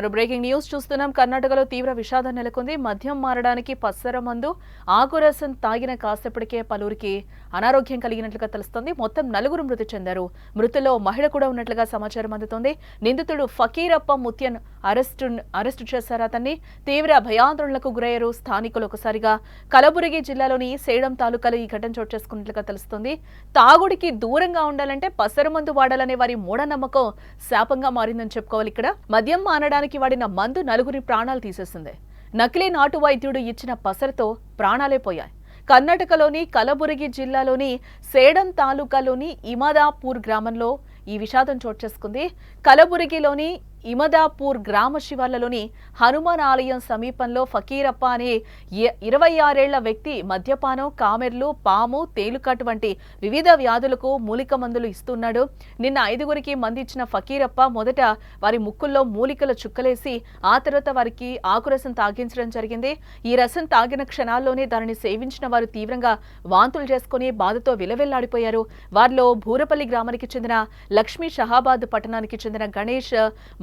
మరో breaking news చూస్తున్నాం. కర్ణాటకలో తీవ్ర విషాదం నెలకొంది. మద్యం మారడానికి పచ్చర మందు ఆకురసం తాగిన కాసేపటికే పలువురికి అనారోగ్యం కలిగినట్లుగా తెలుస్తోంది. మొత్తం నలుగురు మృతి చెందారు. మృతుల్లో మహిళ కూడా ఉన్నట్లుగా సమాచారం అందుతోంది. నిందితుడు ఫకీరప్ప ముత్యన్ అరెస్టు అరెస్టు చేశారు అతన్ని. తీవ్ర భయాందోళనకు గురయ్యారు స్థానికులు. ఒకసారిగా కలబురగి జిల్లాలోని సేడం తాలూకాలో ఈ ఘటన చోటు చేసుకున్నట్లుగా తెలుస్తోంది. తాగుడికి దూరంగా ఉండాలంటే పసర మందు వాడాలనే వారి మూఢనమ్మకం శాపంగా మారిందని చెప్పుకోవాలి ఇక్కడ. మద్యం మానడానికి వాడిన మందు నలుగురి ప్రాణాలు తీసేసింది. నకిలీ నాటు వైద్యుడు ఇచ్చిన పసరతో ప్రాణాలే పోయాయి. కర్ణాటకలోని కలబురగి జిల్లాలోని సేడం తాలూకాలోని ఇమాదాపూర్ గ్రామంలో ఈ విషాదం చోటు చేసుకుంది. కలబురగిలోని ఇమదాపూర్ గ్రామ శివార్లలోని హనుమాన్ ఆలయం సమీపంలో ఫకీరప్ప అనే ఇరవై ఆరేళ్ళ వ్యక్తి మద్యపానం కామెర్లు పాము తేలుకట్ వంటి వివిధ వ్యాధులకు మూలిక మందులు ఇస్తున్నాడు. నిన్న ఐదుగురికి మందిచ్చిన ఫకీరప్ప మొదట వారి ముక్కుల్లో మూలికల చుక్కలేసి ఆ తర్వాత వారికి ఆకురసం తాగించడం జరిగింది. ఈ రసం తాగిన క్షణాల్లోనే దానిని సేవించిన వారు తీవ్రంగా వాంతులు చేసుకుని బాధతో విలవెల్లాడిపోయారు. వారిలో భూరపల్లి గ్రామానికి చెందిన లక్ష్మీ షహాబాద్ పట్టణానికి చెందిన గణేష్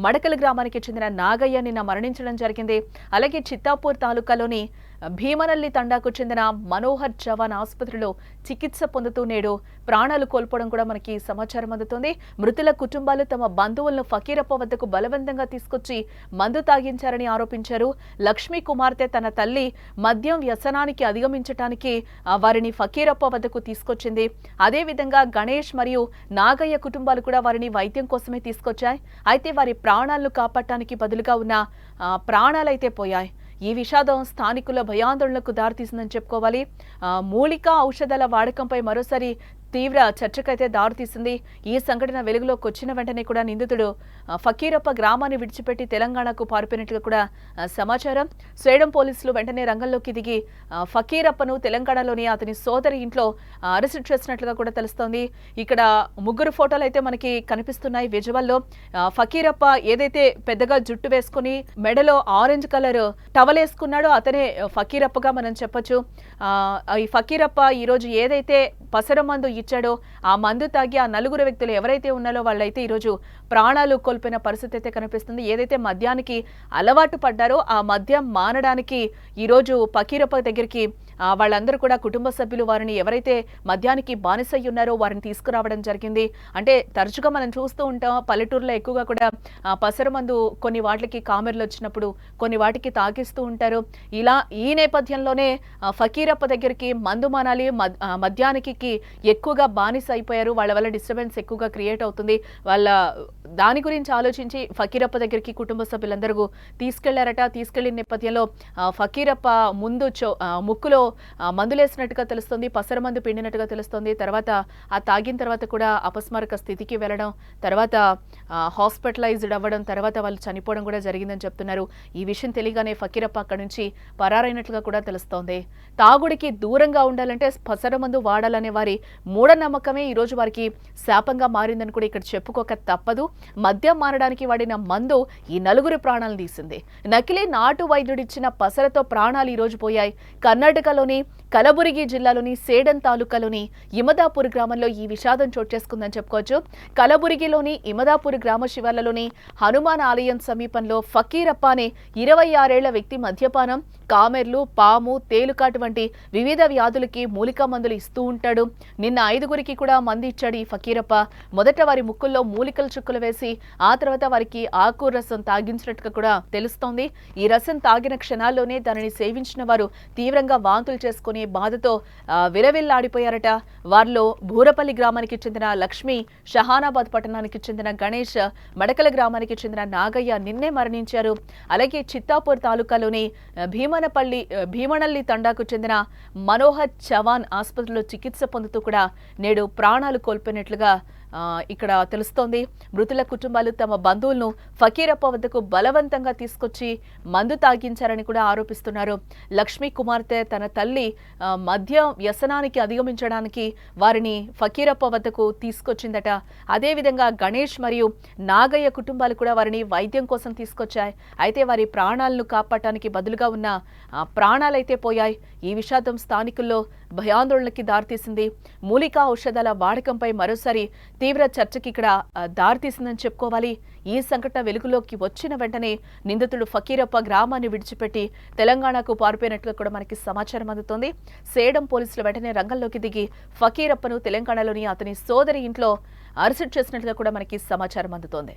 మడకల గ్రామానికి చెందిన నాగయ్య నిన్న మరణించడం జరిగింది. అలాగే చిత్తాపూర్ తాలూకాలోని భీమనల్లి తండాకు చెందిన మనోహర్ జవాన్ ఆసుపత్రిలో చికిత్స పొందుతూ నేడు ప్రాణాలు కోల్పోవడం కూడా మనకి సమాచారం అందుతోంది. మృతుల కుటుంబాలు తమ బంధువులను ఫకీరప్ప వద్దకు బలవంతంగా తీసుకొచ్చి మందు తాగించారని ఆరోపించారు. లక్ష్మీ కుమార్తె తన తల్లి మద్యం వ్యసనానికి అధిగమించటానికి వారిని ఫకీరప్ప వద్దకు తీసుకొచ్చింది. అదేవిధంగా గణేష్ మరియు నాగయ్య కుటుంబాలు కూడా వారిని వైద్యం కోసమే తీసుకొచ్చాయి. అయితే వారి ప్రాణాలను కాపాడటానికి బదులుగా ఉన్న ఆ, ప్రాణాలైతే పోయాయి. ఈ విషాదం స్థానికుల భయాందోళనకు దారితీసిందని చెప్పుకోవాలి. ఆ, మూలిక ఔషధాల వాడకంపై మరోసారి తీవ్ర చర్చకైతే దారితీసింది ఈ సంఘటన వెలుగులోకి వచ్చిన వెంటనే కూడా నిందితుడు ఫకీరప్ప గ్రామాన్ని విడిచిపెట్టి తెలంగాణకు పారిపోయినట్లుగా కూడా సమాచారం. స్వేడం పోలీసులు వెంటనే రంగంలోకి దిగి ఫకీరప్పను తెలంగాణలోని అతని సోదరి ఇంట్లో అరెస్ట్ అరెస్టు చేసినట్లుగా కూడా తెలుస్తోంది. ఇక్కడ ముగ్గురు ఫోటోలు అయితే మనకి కనిపిస్తున్నాయి విజువల్లో. ఫకీరప్ప ఏదైతే పెద్దగా జుట్టు వేసుకుని మెడలో ఆరెంజ్ కలర్ టవల్ వేసుకున్నాడో అతనే ఫకీరప్పగా మనం చెప్పొచ్చు. ఆ, ఈ ఫకీరప్ప ఈరోజు ఏదైతే పసర మందు ఇచ్చాడో ఆ మందు తాగి ఆ నలుగురు వ్యక్తులు ఎవరైతే ఉన్నారో వాళ్ళైతే ఈరోజు ప్రాణాలు కోల్పోయిన పరిస్థితి అయితే కనిపిస్తుంది. ఏదైతే మద్యానికి అలవాటు పడ్డారో ఆ మద్యం మానడానికి ఈరోజు పకీరప్ప దగ్గరికి వాళ్ళందరూ కూడా కుటుంబ సభ్యులు వారిని ఎవరైతే మద్యానికి బానిసై ఉన్నారో వారిని తీసుకురావడం జరిగింది. అంటే తరచుగా మనం చూస్తూ ఉంటాం పల్లెటూరులో ఎక్కువగా కూడా ఆ, పసరు మందు కొన్ని వాటికి కామెర్లు వచ్చినప్పుడు కొన్ని వాటికి తాగిస్తూ ఉంటారు. ఇలా ఈ నేపథ్యంలోనే ఫకీరప్ప దగ్గరికి మందు మానాలి మద్- మద్యానికి ఎక్కువగా బానిస అయిపోయారు. వాళ్ళ వల్ల డిస్టర్బెన్స్ ఎక్కువగా క్రియేట్ అవుతుంది. వాళ్ళ దాని గురించి ఆలోచించి ఫకీరప్ప దగ్గరికి కుటుంబ సభ్యులందరూ తీసుకెళ్ళారట. తీసుకెళ్ళిన నేపథ్యంలో ఫకీరప్ప ముందు చో ముక్కులో మందులేసినట్టుగా తెలుస్తుంది పసర మందు పిండినట్టుగా తెలుస్తుంది. తర్వాత ఆ తాగిన తర్వాత కూడా అపస్మారక స్థితికి వెళ్ళడం తర్వాత హాస్పిటలైజ్డ్ అవ్వడం తర్వాత వాళ్ళు చనిపోవడం కూడా జరిగిందని చెప్తున్నారు. ఈ విషయం తెలియగానే ఫకీరప్ప అక్కడి నుంచి పరారైనట్లుగా కూడా తెలుస్తోంది. తాగుడికి దూరంగా ఉండాలంటే పసర మందు వాడాలనే వారి మూఢనమ్మకమే ఈరోజు వారికి శాపంగా మారిందని కూడా ఇక్కడ చెప్పుకోక తప్పదు. మద్యం మారడానికి వాడిన మందు ఈ నలుగురు ప్రాణాలు తీసింది. నకిలీ నాటు వైద్యుడిచ్చిన పసరతో ప్రాణాలు ఈ రోజు పోయాయి. కర్ణాటకలోని కలబురిగి జిల్లాలోని సేడన్ తాలూకాలోని ఇమదాపూర్ గ్రామంలో ఈ విషాదం చోటు చేసుకుందని చెప్పుకోవచ్చు. కలబురిగిలోని ఇమదాపూర్ గ్రామ శివార్లలోని హనుమాన్ ఆలయం సమీపంలో ఫకీరప్ప అనే ఇరవై ఆరేళ్ళ వ్యక్తి మద్యపానం కామెర్లు పాము తేలుకాటు వంటి వివిధ వ్యాధులకి మూలికా మందులు ఇస్తూ ఉంటాడు. నిన్న ఐదుగురికి కూడా మంది ఇచ్చాడు ఈ ఫకీరప్ప. మొదట వారి ముక్కుల్లో మూలికల చుక్కలు వేసి ఆ తర్వాత వారికి ఆకు రసం తాగించినట్టుగా కూడా తెలుస్తోంది. ఈ రసం తాగిన క్షణాల్లోనే దానిని సేవించిన వారు తీవ్రంగా వాంతులు చేసుకుని బాధతో విలవిల్లాడిపోయారట. వారిలో భూరపల్లి గ్రామానికి చెందిన లక్ష్మి షహానాబాద్ పట్టణానికి చెందిన గణేష్ మడకల గ్రామానికి చెందిన నాగయ్య నిన్నే మరణించారు. అలాగే చిత్తాపూర్ తాలూకాలోని భీమనపల్లి భీమనల్లి తండాకు చెందిన మనోహర్ చవాన్ ఆసుపత్రిలో చికిత్స పొందుతూ కూడా నేడు ప్రాణాలు కోల్పోయినట్లుగా ఇక్కడ తెలుస్తోంది. మృతుల కుటుంబాలు తమ బంధువులను ఫకీరప్ప వద్దకు బలవంతంగా తీసుకొచ్చి మందు తాగించారని కూడా ఆరోపిస్తున్నారు. లక్ష్మీ కుమార్తె తన తల్లి ఆ, మద్యం వ్యసనానికి అధిగమించడానికి వారిని ఫకీరప్ప వద్దకు తీసుకొచ్చిందట. అదేవిధంగా గణేష్ మరియు నాగయ్య కుటుంబాలు కూడా వారిని వైద్యం కోసం తీసుకొచ్చాయి. అయితే వారి ప్రాణాలను కాపాడటానికి బదులుగా ఉన్న ప్రాణాలైతే పోయాయి. ఈ విషాదం స్థానికుల్లో భయాందోళనకి దారితీసింది. మూలికా ఔషధాల వాడకంపై మరోసారి తీవ్ర చర్చకి ఇక్కడ దారితీసిందని చెప్పుకోవాలి. ఈ సంఘటన వెలుగులోకి వచ్చిన వెంటనే నిందితుడు ఫకీరప్ప గ్రామాన్ని విడిచిపెట్టి తెలంగాణకు పారిపోయినట్లు కూడా మనకి సమాచారం అందుతోంది. సేడం పోలీసులు వెంటనే రంగంలోకి దిగి ఫకీరప్పను తెలంగాణలోని అతని సోదరి ఇంట్లో అరెస్ట్ చేసినట్లుగా కూడా మనకి సమాచారం అందుతోంది.